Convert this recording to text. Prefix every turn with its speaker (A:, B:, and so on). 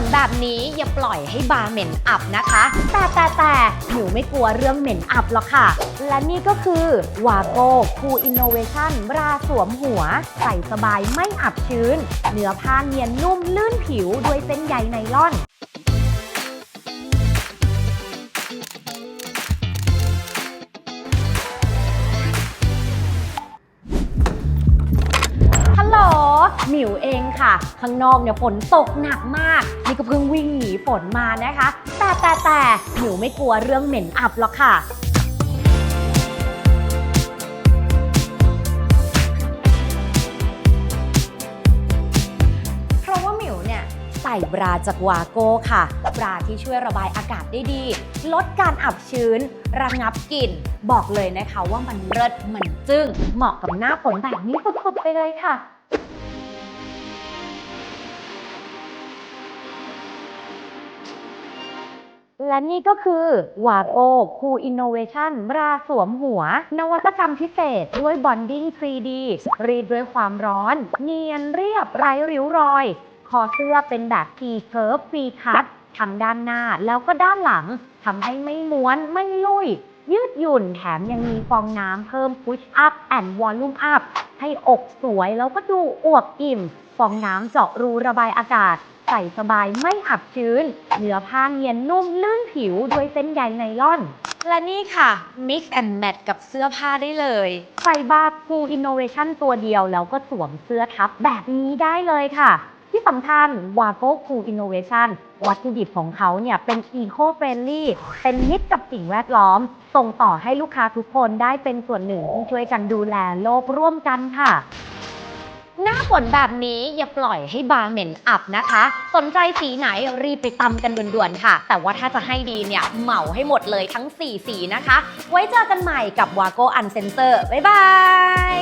A: นแบบนี้อย่าปล่อยให้บาร์เหม็นอับนะคะ แต่แต่แต่หนูไม่กลัวเรื่องเหม็นอับหรอกค่ะ และนี่ก็คือวาโก้คูอินโนเวชั่นบราสวมหัว ใส่สบายไม่อับชื้น เนื้อผ้าเนียนนุ่มลื่นผิวด้วยเส้นใยไนล่อน หมิวเองค่ะ ข้างนอกเนี่ยฝนตกหนักมาก นี่ก็เพิ่งวิ่งหนีฝนมานะคะ แต่แต่แต่หมิวไม่กลัวเรื่องเหม็นอับหรอกค่ะเพราะว่าหมิวเนี่ยใส่บราจากวาโก้ค่ะ บราที่ช่วยระบายอากาศได้ดี ลดการอับชื้น ระงับกลิ่น บอกเลยนะคะว่ามันเลิศมันจึ้ง เหมาะกับหน้าฝนแบบนี้สุดๆไปเลยค่ะ และนี่ก็คือวาโกคูอินโนเวชั่นบราสวมหัว นวัตกรรมพิเศษด้วยบอนดิ้ง 3D รีดด้วยความร้อน เนียนเรียบไร้ริ้วรอย คอเสื้อเป็นแบบ T curve V cut ทั้งด้านหน้าแล้วก็ด้านหลังทำให้ไม่ม้วนไม่ลุย ยืดหยุ่นแถมยังมีฟองน้ำเพิ่ม push up and volume up ให้อกสวยแล้วก็ดูอวบอิ่ม ฟองน้ำเจาะรูระบายอากาศ ใส่สบายไม่อับชื้น เนื้อผ้าเนียนนุ่มลื่นผิวด้วยเส้นใยไนล่อน และนี่ค่ะ mix and match กับเสื้อผ้าได้เลย ใส่บาร์คูอินโนเวชั่นตัวเดียวแล้วก็สวมเสื้อทับแบบนี้ได้เลยค่ะ ที่สำคัญวาโก้คูอินโนเวชั่นวัตถุดิบของเขาเนี่ยเป็นอีโคเฟรนลี่เป็นมิตรกับสิ่งแวดล้อม ส่งต่อให้ลูกค้าทุกคนได้เป็นส่วนหนึ่งที่ช่วยกันดูแลโลกร่วมกันค่ะ หน้าฝนแบบนี้อย่าปล่อยให้บาร์เหม็นอับนะคะ สนใจสีไหนรีบไปตำกันด่วนๆค่ะ แต่ว่าถ้าจะให้ดีเนี่ยเหมาให้หมดเลยทั้ง 4 สีนะคะ ไว้เจอกันใหม่กับวาโก้อันเซนเซอร์บ๊ายบาย